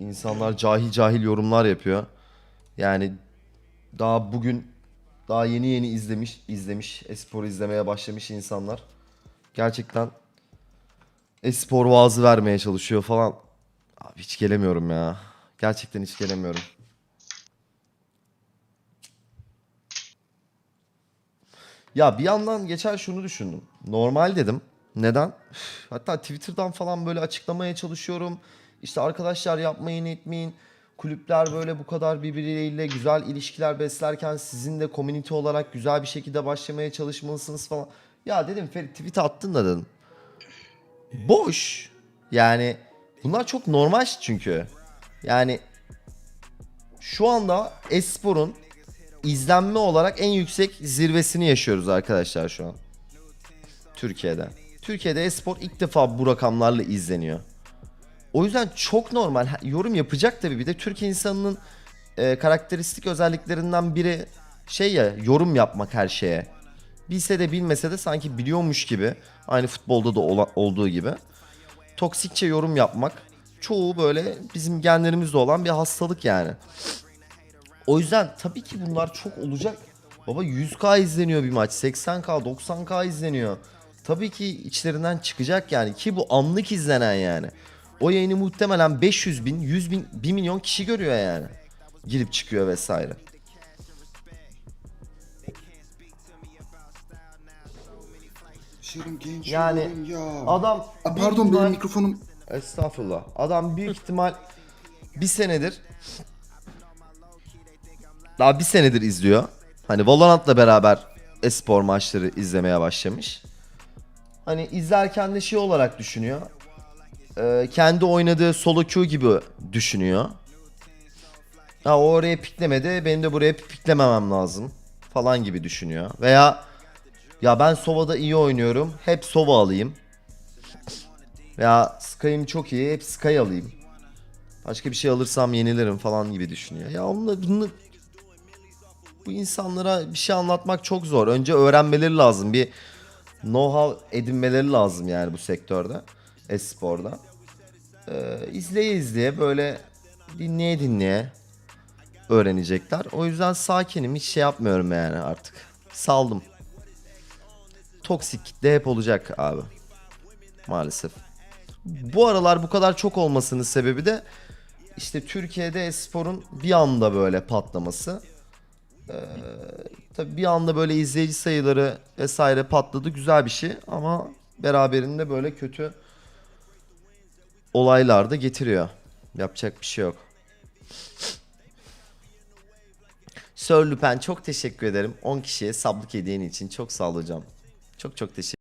insanlar cahil cahil yorumlar yapıyor. Yani daha bugün daha yeni yeni izlemiş izlemiş esporu izlemeye başlamış insanlar. Gerçekten espor vaazı vermeye çalışıyor falan. Abi hiç gelemiyorum ya. Gerçekten hiç gelemiyorum. Ya bir yandan geçen şunu düşündüm. Normal dedim. Neden? Hatta Twitter'dan falan böyle açıklamaya çalışıyorum. İşte arkadaşlar yapmayın etmeyin. Kulüpler böyle bu kadar birbirleriyle güzel ilişkiler beslerken sizin de community olarak güzel bir şekilde başlamaya çalışmalısınız falan. Ya dedim Ferit tweet attın da dedim. Boş. Yani bunlar çok normal çünkü. Yani şu anda esporun izlenme olarak en yüksek zirvesini yaşıyoruz arkadaşlar şu an. Türkiye'de. Türkiye'de espor ilk defa bu rakamlarla izleniyor. O yüzden çok normal. Yorum yapacak tabii. Bir de Türk insanının e, karakteristik özelliklerinden biri şey ya yorum yapmak her şeye. Bilse de bilmese de sanki biliyormuş gibi. Aynı futbolda da ola- olduğu gibi. Toksikçe yorum yapmak. Çoğu böyle bizim genlerimizde olan bir hastalık yani. O yüzden tabii ki bunlar çok olacak. Baba 100k izleniyor bir maç. 80k, 90k izleniyor. Tabii ki içlerinden çıkacak yani ki bu anlık izlenen yani. O yayını muhtemelen 500 bin, 100 bin, 1 milyon kişi görüyor yani. Girip çıkıyor vesaire. Genç Yani oğlum ya. Adam Aa, büyük pardon ihtimal- benim mikrofonum Estağfurullah. Adam büyük ihtimal bir senedir daha bir senedir izliyor. Hani Valorant'la beraber espor maçları izlemeye başlamış. Hani izlerken de şey olarak düşünüyor. Ee, kendi oynadığı solo queue gibi düşünüyor. Ha o oraya piklemedi, benim de buraya piklememem lazım falan gibi düşünüyor. Veya ya ben Sova'da iyi oynuyorum, hep Sova alayım. Veya Sky'ım çok iyi hep Sky alayım. Başka bir şey alırsam yenilirim falan gibi düşünüyor. Ya onunla bunu bu insanlara bir şey anlatmak çok zor. Önce öğrenmeleri lazım. Bir know-how edinmeleri lazım yani bu sektörde. Espor'da. Ee, izleye izleye böyle dinleye dinleye öğrenecekler. O yüzden sakinim. Hiç şey yapmıyorum yani artık. Saldım. Toksik kitle hep olacak abi. Maalesef bu aralar bu kadar çok olmasının sebebi de işte Türkiye'de esporun bir anda böyle patlaması. Ee, tabii bir anda böyle izleyici sayıları vesaire patladı güzel bir şey ama beraberinde böyle kötü olaylar da getiriyor. Yapacak bir şey yok. Sir Lupin çok teşekkür ederim. 10 kişiye sablık hediyen için çok sağ ol hocam. Çok çok teşekkür